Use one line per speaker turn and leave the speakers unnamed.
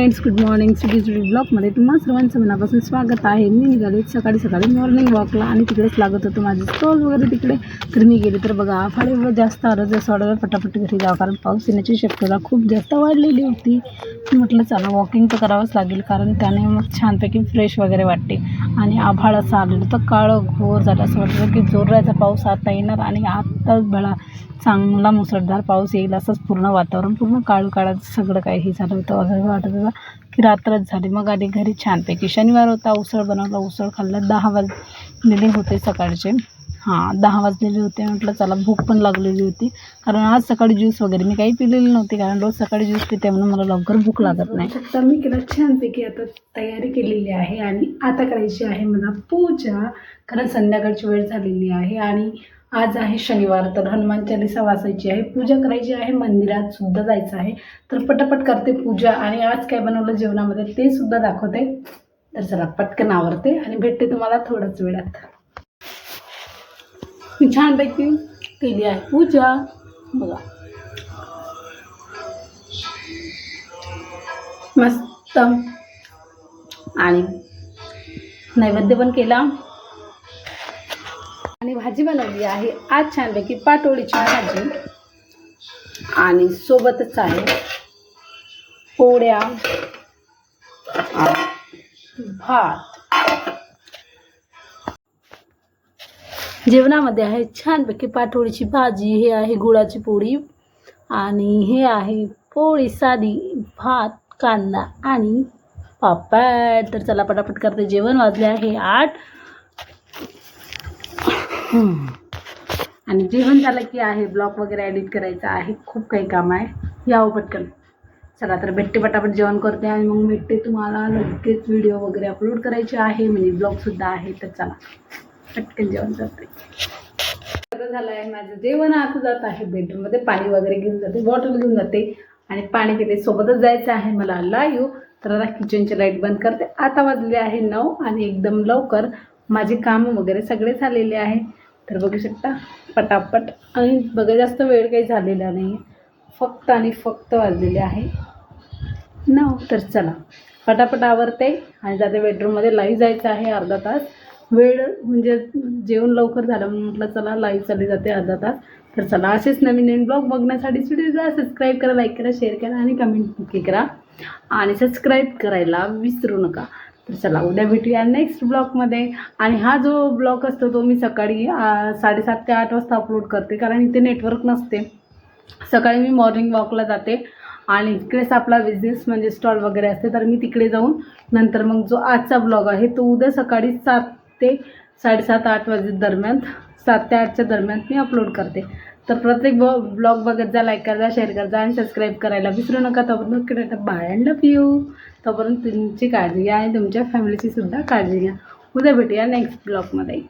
Friends good morning. City studio ब्लॉगमध्ये तुम्हा सर्वांचं मनापासून स्वागत आहे. मी निघाले सकाळी सकाळी मॉर्निंग वॉकला आणि तिकडेच लागत होतं माझे स्टॉल वगैरे तिकडे. तर मी गेले तर बघा आफाळे एवढं जास्त आलं जसं वाटलं पटापट घरी जावं कारण पाऊस येण्याची शक्यता खूप जास्त वाढलेली होती. म्हटलं चला वॉकिंग तर करावंच लागेल कारण त्याने मग छानपैकी फ्रेश वगैरे वाटते. आणि आभाळ असं आलेलं तर काळं घोर झालं असं वाटतं की जोराचा पाऊस आता येणार आणि आत्ताच भळा चांगला मुसळधार पाऊस येईल असंच पूर्ण वातावरण पूर्ण काळं काळात सगळं काही हे झालं होतं वगैरे वाटत होतं. की रात्रच झाली. मग आधी घरी छानपैकी शनिवार होता उसळ बनवला उसळ खाल्लं. दहा वाजलेले होते सकाळचे. हां दहा वाजलेले होते. म्हटलं चला भूक पण लागलेली होती. कारण आज सकाळी ज्यूस वगैरे मी काही पिलेली नव्हती. कारण रोज सकाळी ज्यूस पिते म्हणून मला लवकर भूक लागत नाही. तर मी केलं छानपैकी आता तयारी केलेली आहे आणि आता करायची आहे मला पूजा. कारण संध्याकाळची वेळ झालेली आहे आणि आज आहे शनिवार तर हनुमान चालिसा वाचायची आहे पूजा करायची आहे मंदिरात सुद्धा जायचं आहे. तर पटापट करते पूजा आणि आज काय बनवलं जेवणामध्ये ते सुद्धा दाखवते. तर चला पटकन आवरते आणि भेटते तुम्हाला थोड्याच वेळात. मी छानपैकी केली आहे पूजा. बघा. मस्त. आणि नैवेद्य पण केला. भाजी बनवली आहे. आज छानपैकी पाटोळीची भाजी आणि सोबतच आहे पोळ्या भात. जेवणामध्ये आहे छानपैकी पाटोळीची भाजी हे आहे गुळाची पोळी आणि हे आहे पोळी साधी भात कांदा आणि पापड. तर चला पटापट करते. जेवण वाजले आहे आठ. आणि जेवण झालं की आहे ब्लॉग वगैरे एडिट करायचं आहे. खूप काही काम आहे. यावं पटकन. चला तर भेटते पटापट जेवण करते आणि मग भेटते तुम्हाला लगेच व्हिडिओ वगैरे अपलोड करायचे आहे. म्हणजे ब्लॉगसुद्धा आहे तर चला. पटकन जेवण करते. आता झालं आहे माझं जेवण. आता जात आहे बेडरूममध्ये पाणी वगैरे घेऊन जाते. बॉटल घेऊन जाते. आणि पाणी घेते सोबतच जायचं आहे. मला लाईव्ह तर आता किचनची लाइट बंद करते. आता वाजले आहे नऊ आणि एकदम लवकर माझे कामं वगैरे सगळे झालेले आहे. तर बघू शकता पटापट. आणि बघा जास्त वेळ काही झालेला नाही. फक्त आणि फक्त वाजलेले आहे. ना तर चला. पटापट आवरते आणि जाते बेडरूममध्ये लाईव्ह जायचं आहे अर्धा तास. वेळ म्हणजे जेवण लवकर झालं म्हणून म्हटलं चला लाईव्ह चालली जाते अर्धा तास. तर चला असेच नवीन नवीन ब्लॉग बघण्यासाठी व्हिडिओ सबस्क्राईब करा लाईक करा शेअर करा आणि कमेंट नक्की करा. आणि सबस्क्राईब करायला विसरू नका. तर चला उद्या भेटूया नेक्स्ट ब्लॉगमध्ये आणि हा जो ब्लॉग असतो तो मी सकाळी साडेसात ते आठ वाजता अपलोड करते कारण इथे नेटवर्क नसते. सकाळी मी मॉर्निंग वॉकला जाते. आणि इकडेच आपला बिझनेस म्हणजे स्टॉल वगैरे असते तर मी तिकडे जाऊन नंतर मग जो आजचा ब्लॉग आहे तो उद्या सकाळी सात ते साडेसात आठ वाजे दरम्यान सात ते आठच्या दरम्यान मी अपलोड करते. तर प्रत्येक ब ब्लॉग बघत जा लाईक करा शेअर करजा आणि सबस्क्राईब करायला विसरू नका. तोपर्यंत कडे बाय अँड लव यू तोपर्यंत तुमची काळजी घ्या आणि तुमच्या फॅमिलीची सुद्धा काळजी घ्या. उद्या भेटूया नेक्स्ट ब्लॉगमध्ये